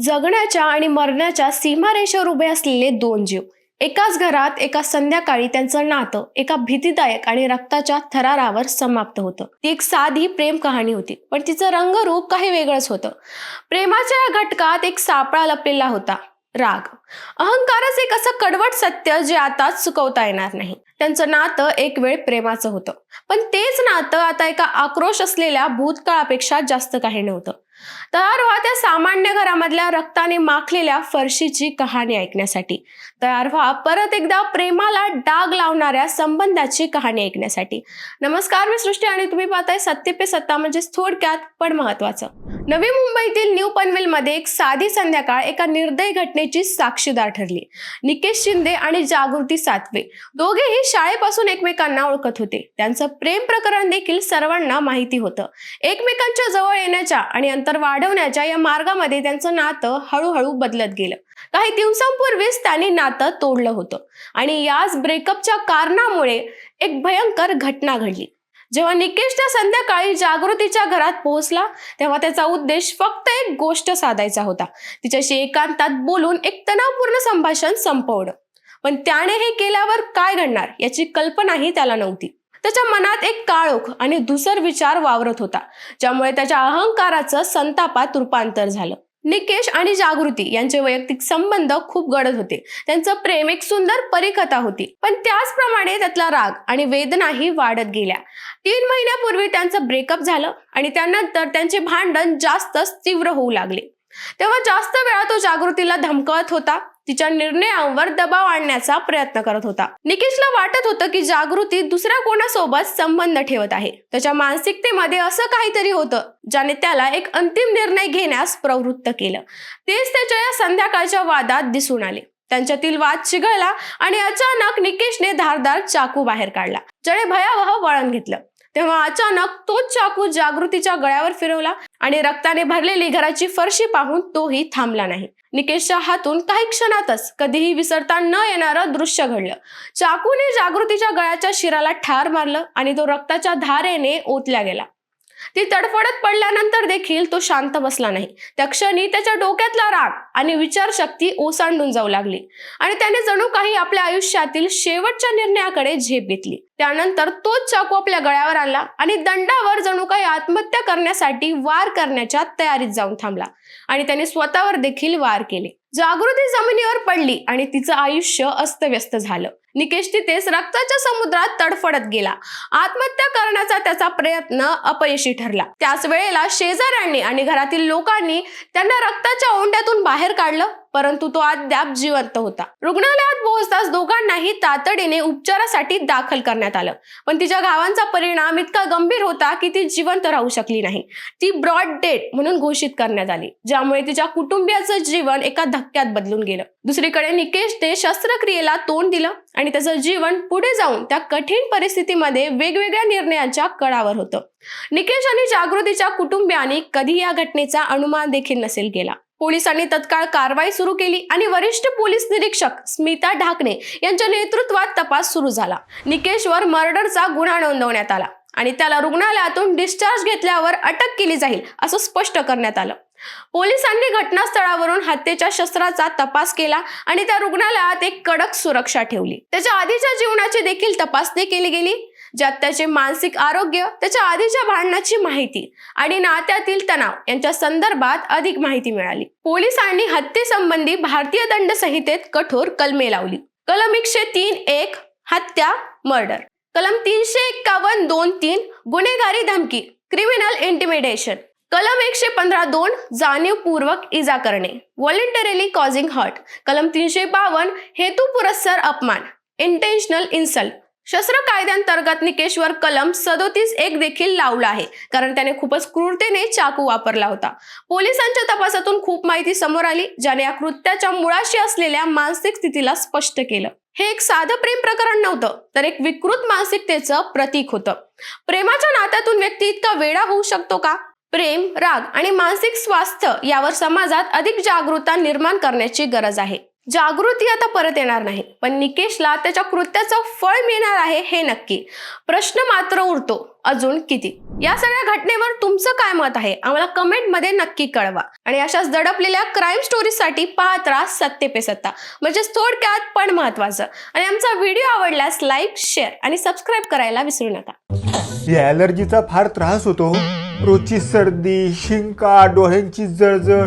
जगण्याच्या आणि मरण्याच्या सीमारेषेवर उभे असलेले दोन जीव. एकाच घरात एका संध्याकाळी त्यांचं नातं एका भीतीदायक आणि रक्ताच्या थरारावर समाप्त होतं. ती एक साधी प्रेम कहाणी होती पण तिचं रंगरूप काही वेगळंच होतं. प्रेमाच्या या घटकात एक सापळा लपलेला होता राग. अहंकारच एक असं कडवट सत्य जे आता चुकवता येणार नाही. त्यांचं नातं एक वेळ प्रेमाचं होतं. पण तेच नातं आता एका आक्रोश असलेल्या भूतकाळापेक्षा जास्त काही नव्हतं. तयार व्हा त्या सामान्य घरामधल्या रक्ताने माखलेल्या फरशीची कहाणी ऐकण्यासाठी. तयार व्हा परत एकदा प्रेमाला डाग लावणाऱ्या संबंधाची कहाणी ऐकण्यासाठी. नमस्कार मी सृष्टी आणि तुम्ही पाहताय सत्य पे सत्ता म्हणजे थोडक्यात पण महत्वाचं नवी मुंबईतील न्यू पनवेलमध्ये एक साधी संध्याकाळ एका निर्दयी घटनेची साक्षीदार ठरली. निकेश शिंदे आणि जागृती सातवे. दोघेही शाळेपासून एकमेकांना ओळखत होते. त्यांचं प्रेम प्रकरण देखील सर्वांना माहिती होतं. एकमेकांच्या जवळ येण्याच्या आणि अंतर वाढवण्याच्या या मार्गामध्ये त्यांचं नातं हळूहळू बदलत गेलं. काही दिवसांपूर्वीच त्यांनी नातं तोडलं होतं. आणि याच ब्रेकअपच्या कारणामुळे एक भयंकर घटना घडली. जेव्हा निकेश त्या संध्याकाळी जागृतीच्या घरात पोहोचला तेव्हा त्याचा उद्देश फक्त एक गोष्ट साधायचा होता. तिच्याशी एकांतात बोलून एक तणावपूर्ण संभाषण संपवणं. पण त्याने हे केल्यावर काय घडणार याची कल्पनाही त्याला नव्हती. त्याच्या मनात एक काळोख आणि धुसर विचार वावरत होता ज्यामुळे त्याच्या अहंकाराचं संतापात रूपांतर झालं. निकेश आणि जागृती यांचे वैयक्तिक संबंध खूप गडद होते. त्यांचं प्रेम एक सुंदर परिकथा होती. पण त्याचप्रमाणे त्यातला राग आणि वेदनाही वाढत गेल्या. तीन महिन्यापूर्वी त्यांचं ब्रेकअप झालं आणि त्यानंतर त्यांचे भांडण जास्तच तीव्र होऊ लागले. तेव्हा जास्त वेळा तो जागृतीला धमकवत होता. तिच्या निर्णयांवर दबाव आणण्याचा प्रयत्न करत होता. निकेशला वाटत होतं की जागृती दुसऱ्या कोणासोबत संबंध ठेवत आहे. त्याच्या मानसिकतेमध्ये असं काहीतरी होतं ज्याने त्याला एक अंतिम निर्णय घेण्यास प्रवृत्त केलं. तेच त्याच्या या संध्याकाळच्या वादात दिसून आले. त्यांच्यातील वाद चिघळला आणि अचानक निकेशने धारदार चाकू बाहेर काढला ज्याने भयावह वळण घेतलं. तेव्हा अचानक तोच चाकू जागृतीच्या गळ्यावर फिरवला आणि रक्ताने भरलेली घराची फरशी पाहून तोही थांबला नाही. निकेशच्या हातून काही क्षणातच कधीही विसरता न येणारं दृश्य घडलं. चाकूने जागृतीच्या गळ्याच्या शिराला ठार मारलं आणि तो रक्ताच्या धारेने ओतल्या गेला. ती तडफडत पडल्यानंतर देखील तो शांत बसला नाही. त्या क्षणी त्याच्या डोक्यातला राग आणि विचारशक्ती ओसांडून जाऊ लागली आणि त्याने जणू काही आपल्या आयुष्यातील शेवटच्या निर्णयाकडे झेप घेतली. त्यानंतर तोच चाकू आपल्या गळ्यावर आणला आणि दंडावर जणू काही आत्महत्या करण्यासाठी वार करण्याच्या तयारीत जाऊन थांबला आणि त्याने स्वतःवर देखील वार केले. जागृती जमिनीवर पडली आणि तिचं आयुष्य अस्तव्यस्त झालं. निकेश तिथेच रक्ताच्या समुद्रात तडफडत गेला. आत्महत्या करण्याचा त्याचा प्रयत्न अपयशी ठरला. त्याच वेळेला शेजाऱ्यांनी आणि घरातील लोकांनी त्यांना रक्ताच्या ओंड्यातून बाहेर काढलं. परंतु तो अद्याप जिवंत होता. रुग्णालयात पोहोचताच दोघांनाही तातडीने उपचारासाठी दाखल करण्यात आलं. पण तिच्या गावांचा परिणाम इतका गंभीर होता की ती जिवंत राहू शकली नाही. ती ब्रॉड डेट म्हणून घोषित करण्यात आली ज्यामुळे तिच्या कुटुंबियाचं जीवन एका धक्क्यात बदलून गेलं. दुसरीकडे निकेशने शस्त्रक्रियेला तोंड दिलं आणि त्याचं जीवन पुढे जाऊन त्या कठीण परिस्थितीमध्ये वेगवेगळ्या निर्णयांच्या कळावर होतं. निकेश आणि जागृतीच्या कुटुंबियांनी कधी या घटनेचा अनुमान देखील नसेल केला. पोलिसांनी तत्काळ कारवाई सुरू केली आणि वरिष्ठ पोलीस निरीक्षक स्मिता ढाकणे यांच्या नेतृत्वात तपास सुरू झाला. निकेशवर मर्डरचा गुन्हा नोंदवण्यात आला आणि त्याला रुग्णालयातून डिस्चार्ज घेतल्यावर अटक केली जाईल असं स्पष्ट करण्यात आलं. पोलिसांनी घटनास्थळावरून हत्येच्या शस्त्राचा तपास केला आणि त्या रुग्णालयात एक कडक सुरक्षा ठेवली. त्याच्या आधीच्या जीवनाची देखील तपासणी केली गेली. ज्यात त्याचे मानसिक आरोग्य त्याच्या आधीच्या भांडणाची माहिती आणि नात्यातील तणाव यांच्या संदर्भात अधिक माहिती मिळाली. पोलिसांनी हत्येसंबंधी भारतीय दंड संहितेत कठोर कलमे लावली. कलम एकशे तीन एक हत्या मर्डर. कलम तीनशे एक्कावन्न दोन तीन गुन्हेगारी धमकी क्रिमिनल इंटिमिडेशन कलम एकशे पंधरा दोन जाणीवपूर्वक इजा करणे. व्हॉलेंटरीली कॉझिंग हर्ट कलम तीनशे बावन्न हेतुपुरस्सर अपमान. इंटेन्शनल इन्सल्ट शस्त्र कायद्यांतर्गत निकेशवर कलम सदोतीस एक देखील लावला आहे. कारण त्याने खूपच क्रूरतेने चाकू वापरला होता. पोलिसांच्या तपासातून खूप माहिती समोर आली ज्याने या कृत्याच्या मुळाशी असलेल्या मानसिक स्थितीला स्पष्ट केलं. हे एक साधं प्रेम प्रकरण नव्हतं तर एक विकृत मानसिकतेचं प्रतीक होतं. प्रेमाच्या नात्यातून व्यक्ती इतका वेडा होऊ शकतो का? प्रेम राग आणि मानसिक स्वास्थ्य यावर समाजात अधिक जागरूकता निर्माण करण्याची गरज आहे. जागृती आता परत येणार नाही. पण निकेशला त्याच्या कृत्याचं फळ मिळणार आहे हे नक्की. प्रश्न मात्र उरतो. अजून किती? या सगळ्या घटनेवर तुमचं काय मत आहे? आम्हाला कमेंटमध्ये नक्की कळवा. आणि अशाच दडपलेल्या क्राईम स्टोरीसाठी पाहत राहा सत्ते पे सत्ता. म्हणजेच थोडक्यात पण महत्वाचं आणि आमचा व्हिडिओ आवडल्यास लाईक शेअर आणि सबस्क्राईब करायला विसरू नका. या ॲलर्जीचा फार त्रास होतो हो. रोजची सर्दी शिंका डोळ्यांची जळजळ